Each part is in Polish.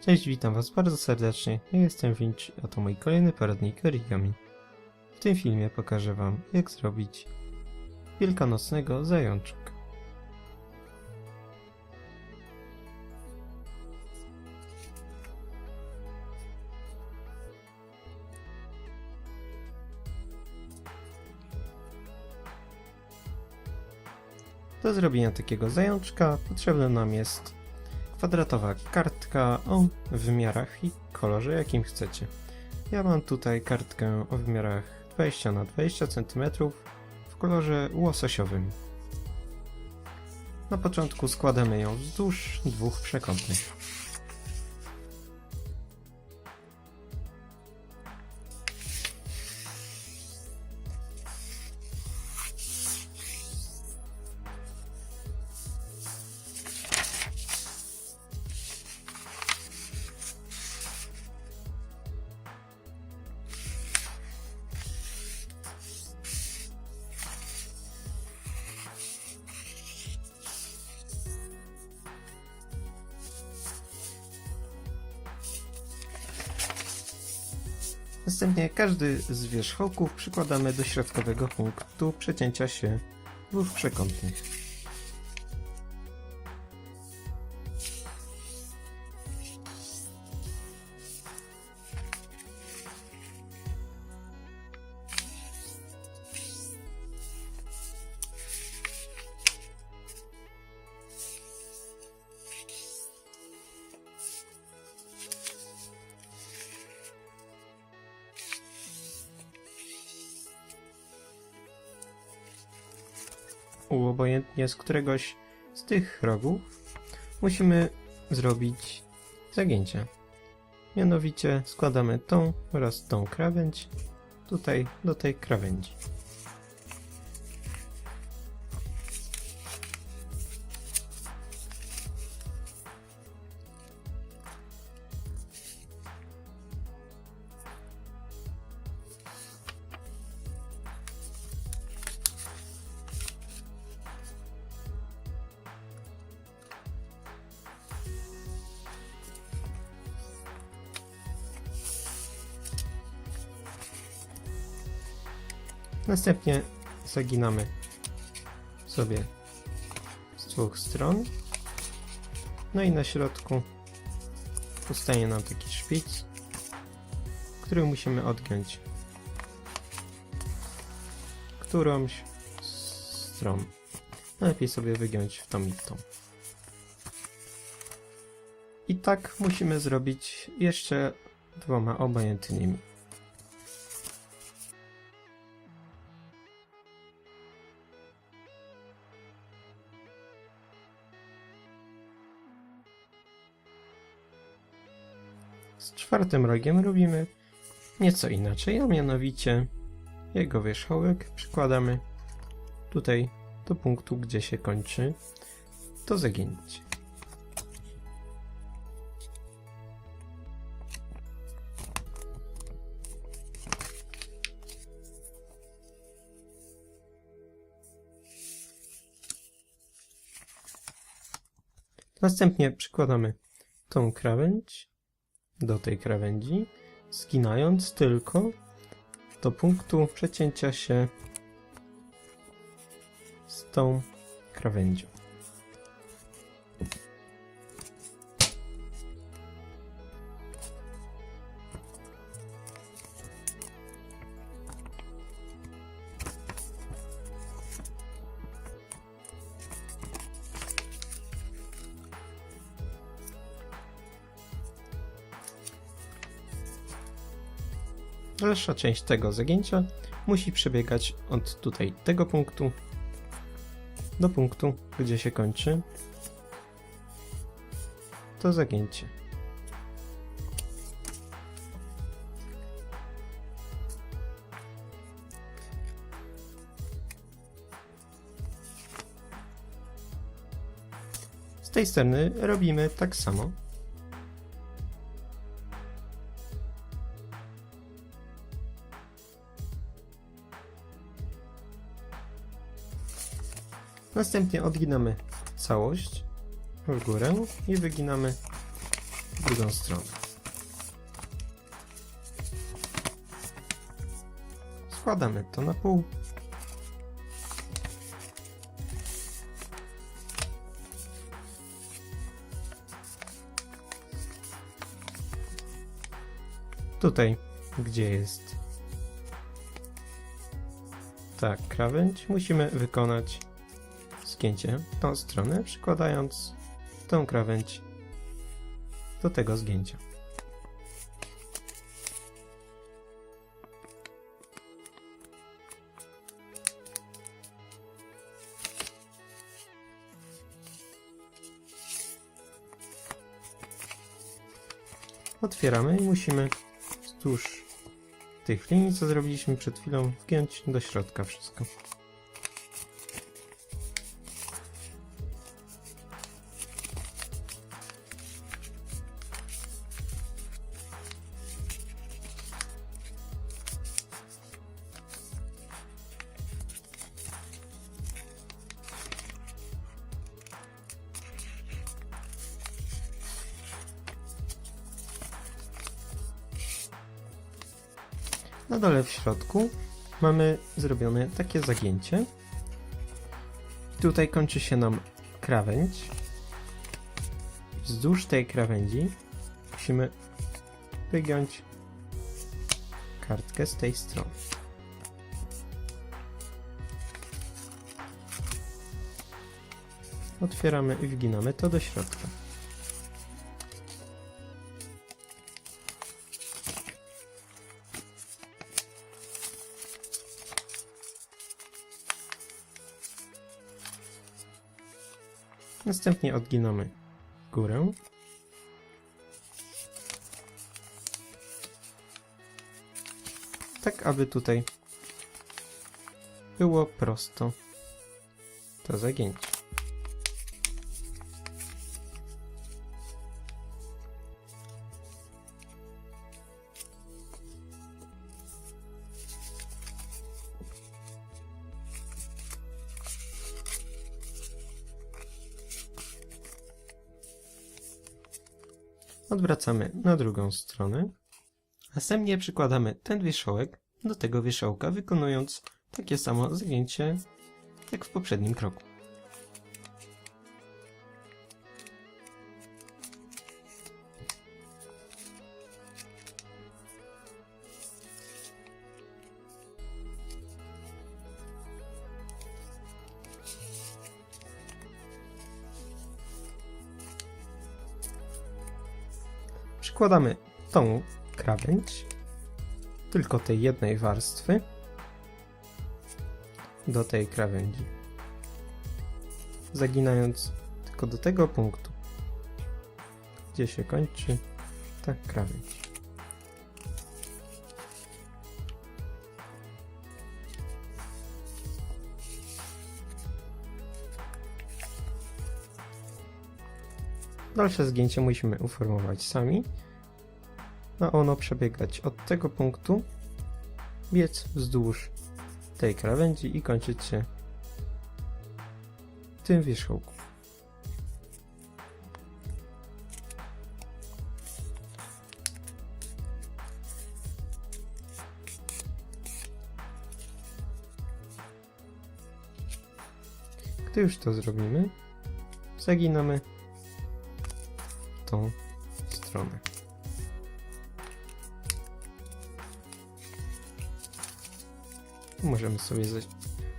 Cześć, witam was bardzo serdecznie. Ja jestem Winch, a to mój kolejny poradnik origami. W tym filmie pokażę wam, jak zrobić wielkanocnego zajączka. Do zrobienia takiego zajączka potrzebna nam jest kwadratowa kartka o wymiarach i kolorze jakim chcecie. Ja mam tutaj kartkę o wymiarach 20 na 20 cm w kolorze łososiowym. Na początku składamy ją wzdłuż dwóch przekątnych. Następnie każdy z wierzchołków przykładamy do środkowego punktu przecięcia się dwóch przekątnych. Obojętnie z któregoś z tych rogów musimy zrobić zagięcie. Mianowicie składamy tą oraz tą krawędź tutaj do tej krawędzi. Następnie zaginamy sobie z dwóch stron. No i na środku powstanie nam taki szpic, który musimy odgiąć którąś stron. Najlepiej sobie wygiąć w tą i w tą. I tak musimy zrobić jeszcze dwoma obojętnymi. Z czwartym rogiem robimy nieco inaczej, a mianowicie jego wierzchołek przykładamy tutaj do punktu, gdzie się kończy to zagięcie. Następnie przykładamy tą krawędź do tej krawędzi, zginając tylko do punktu przecięcia się z tą krawędzią. Dalsza część tego zagięcia musi przebiegać od tutaj tego punktu do punktu, gdzie się kończy to zagięcie. Z tej strony robimy tak samo. Następnie odginamy całość w górę i wyginamy w drugą stronę. Składamy to na pół. Tutaj, gdzie jest ta krawędź, musimy wykonać zgięcie w tą stronę, przykładając tą krawędź do tego zgięcia. Otwieramy i musimy wzdłuż tych linii, co zrobiliśmy przed chwilą, wgiąć do środka wszystko. Dole w środku mamy zrobione takie zagięcie. Tutaj kończy się nam krawędź. Wzdłuż tej krawędzi musimy wygiąć kartkę z tej strony. Otwieramy i wginamy to do środka. Następnie odginamy górę. Tak, aby tutaj było prosto to zagięcie. Odwracamy na drugą stronę. Następnie przykładamy ten wierzchołek do tego wierzchołka, wykonując takie samo zagięcie jak w poprzednim kroku. Przykładamy tą krawędź, tylko tej jednej warstwy, do tej krawędzi. Zaginając tylko do tego punktu, gdzie się kończy ta krawędź. Dalsze zgięcie musimy uformować sami. Ma ono przebiegać od tego punktu, biec wzdłuż tej krawędzi i kończyć się tym wierzchołku. Gdy już to zrobimy, zaginamy tą stronę. Możemy sobie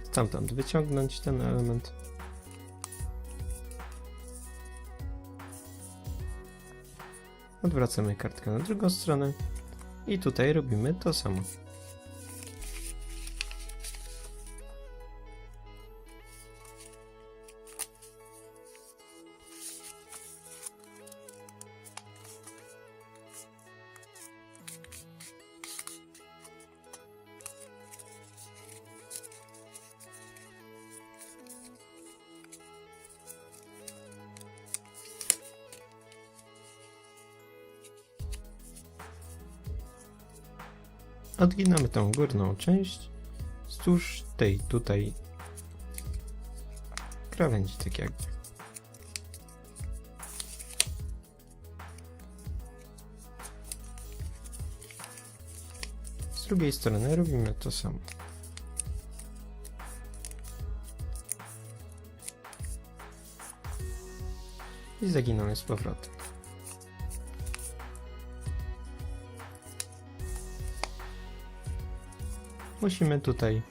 stamtąd wyciągnąć ten element. Odwracamy kartkę na drugą stronę i tutaj robimy to samo. Odginamy tą górną część wzdłuż tej tutaj krawędzi tak jakby. Z drugiej strony robimy to samo. I zaginamy z powrotem. Musimy tutaj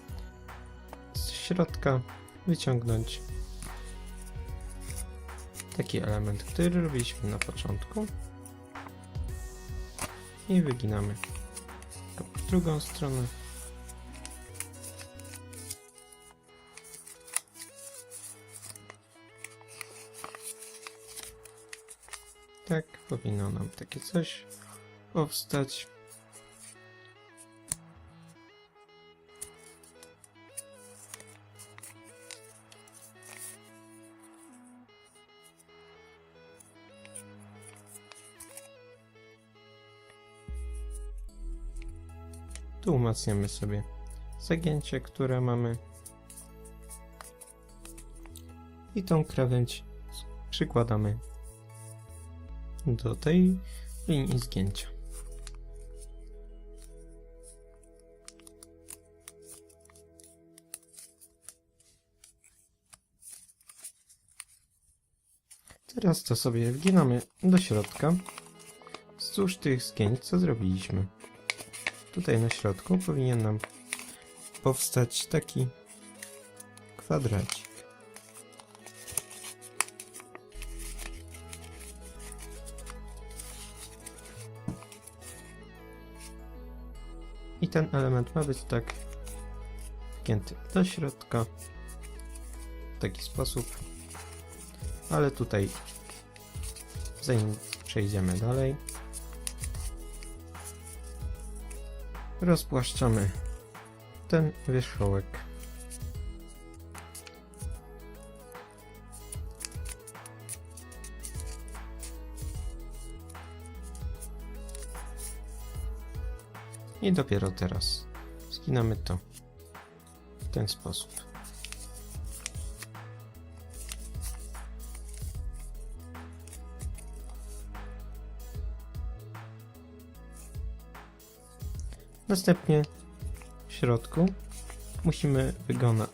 z środka wyciągnąć taki element, który robiliśmy na początku i wyginamy w drugą stronę. Tak, powinno nam takie coś powstać. Tu umacniamy sobie zagięcie, które mamy. I tą krawędź przykładamy do tej linii zgięcia. Teraz to sobie wginamy do środka wzdłuż tych zgięć, co zrobiliśmy. Tutaj na środku powinien nam powstać taki kwadracik. I ten element ma być tak wgięty do środka w taki sposób. Ale tutaj zanim przejdziemy dalej rozpłaszczamy ten wierzchołek. I dopiero teraz skinamy to w ten sposób. Następnie w środku musimy wygona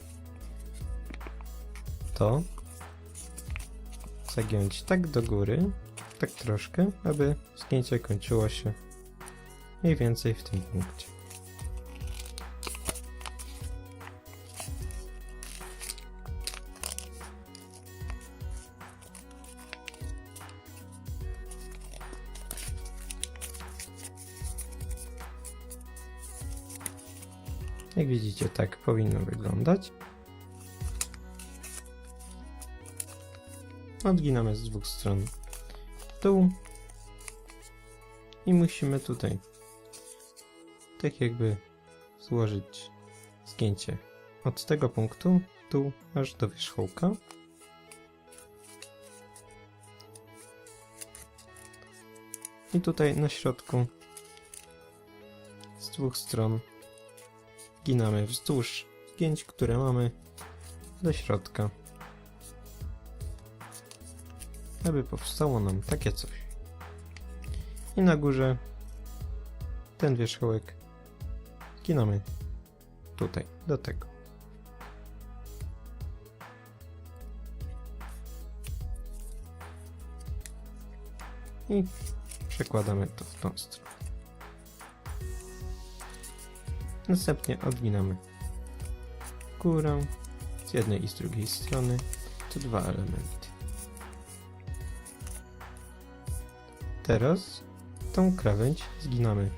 to zagiąć tak do góry, tak troszkę, aby zgięcie kończyło się mniej więcej w tym punkcie. Jak widzicie, tak powinno wyglądać. Odginamy z dwóch stron w dół i musimy tutaj tak jakby złożyć zgięcie od tego punktu w dół aż do wierzchołka. I tutaj na środku z dwóch stron ginamy wzdłuż zgięć, które mamy do środka. Aby powstało nam takie coś. I na górze ten wierzchołek ginamy tutaj, do tego. I przekładamy to w tą stronę. Następnie odginamy górę z jednej i z drugiej strony te dwa elementy. Teraz tą krawędź zginamy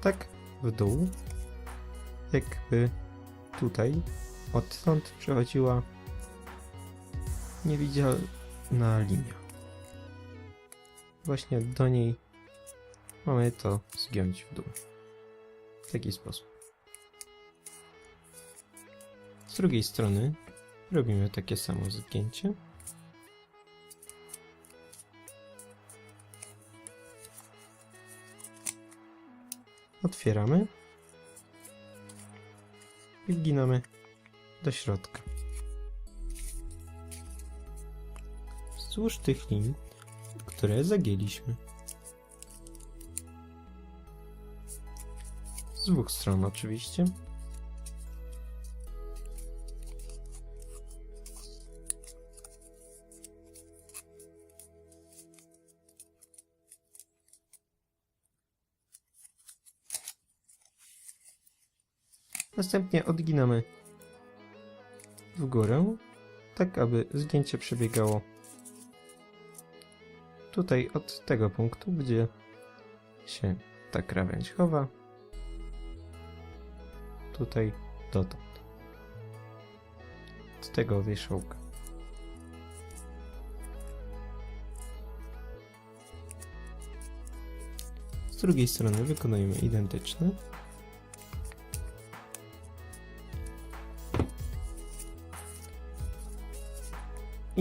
tak w dół, jakby tutaj odtąd przechodziła niewidzialna linia. Właśnie do niej mamy to zgiąć w dół. W taki sposób. Z drugiej strony robimy takie samo zgięcie. Otwieramy i wginamy do środka. Wzdłuż tych linii, które zagięliśmy. Z dwóch stron oczywiście. Następnie odginamy w górę, tak aby zgięcie przebiegało tutaj od tego punktu, gdzie się ta krawędź chowa, tutaj dotąd. Z tego wierzchołka. Z drugiej strony wykonujemy identyczne.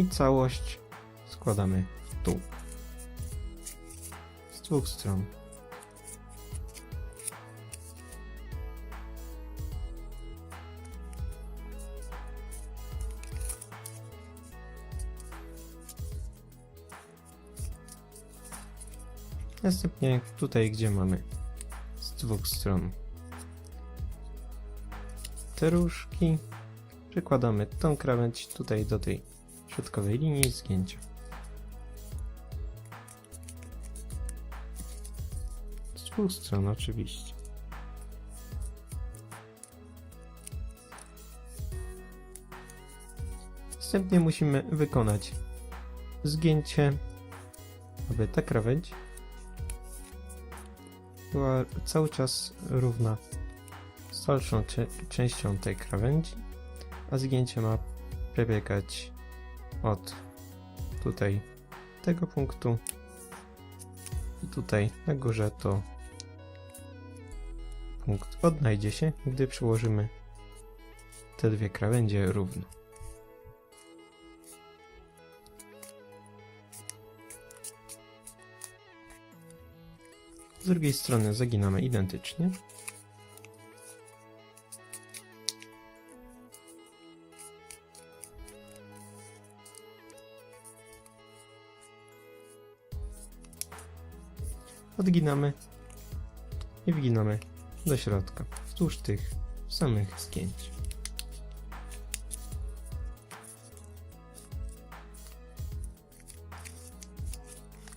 I całość składamy w. Z dwóch stron. Następnie tutaj, gdzie mamy z dwóch stron te różki, przykładamy tą krawędź tutaj do tej środkowej linii zgięcia. Z dwóch stron oczywiście. Następnie musimy wykonać zgięcie, aby ta krawędź była cały czas równa z dalszą częścią tej krawędzi, a zgięcie ma przebiegać od tutaj tego punktu i tutaj na górze to punkt odnajdzie się, gdy przyłożymy te dwie krawędzie równo. Z drugiej strony zaginamy identycznie. Odginamy i wginamy do środka, wzdłuż tych samych zgięć.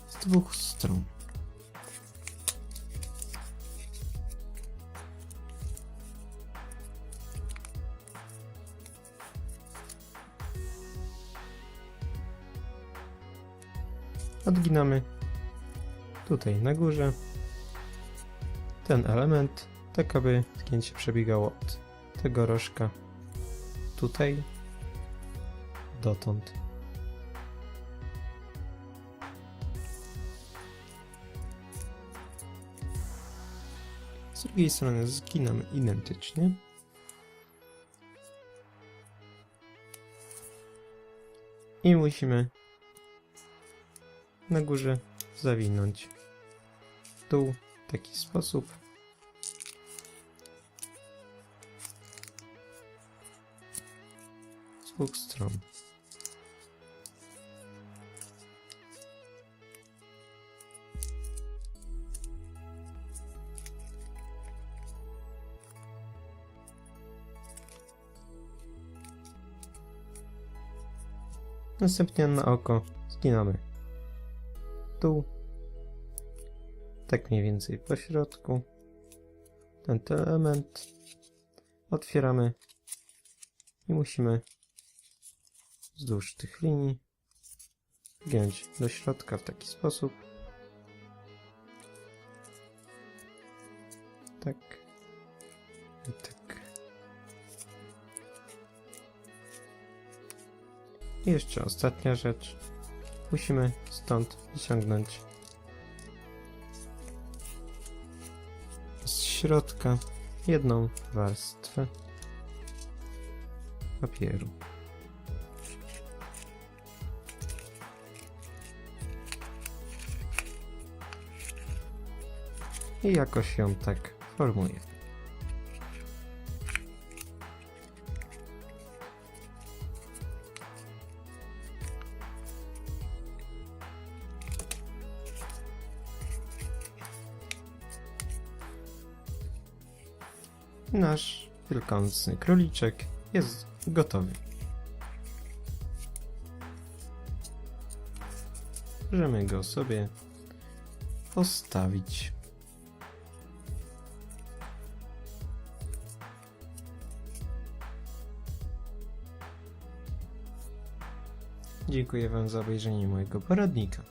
Z dwóch stron. Odginamy tutaj na górze ten element, tak aby zgięcie przebiegało od tego rożka tutaj dotąd. Z drugiej strony zginamy identycznie. I musimy na górze zawinąć w dół w taki sposób. Z dwóch stron. Następnie na oko zginamy Tak mniej więcej po środku. Ten element otwieramy i musimy wzdłuż tych linii wgiąć do środka w taki sposób. Tak. I tak. I jeszcze ostatnia rzecz. Musimy stąd wyciągnąć z środka jedną warstwę papieru. I jakoś ją tak formuję. Nasz wielkanocny króliczek jest gotowy. Możemy go sobie postawić. Dziękuję Wam za obejrzenie mojego poradnika.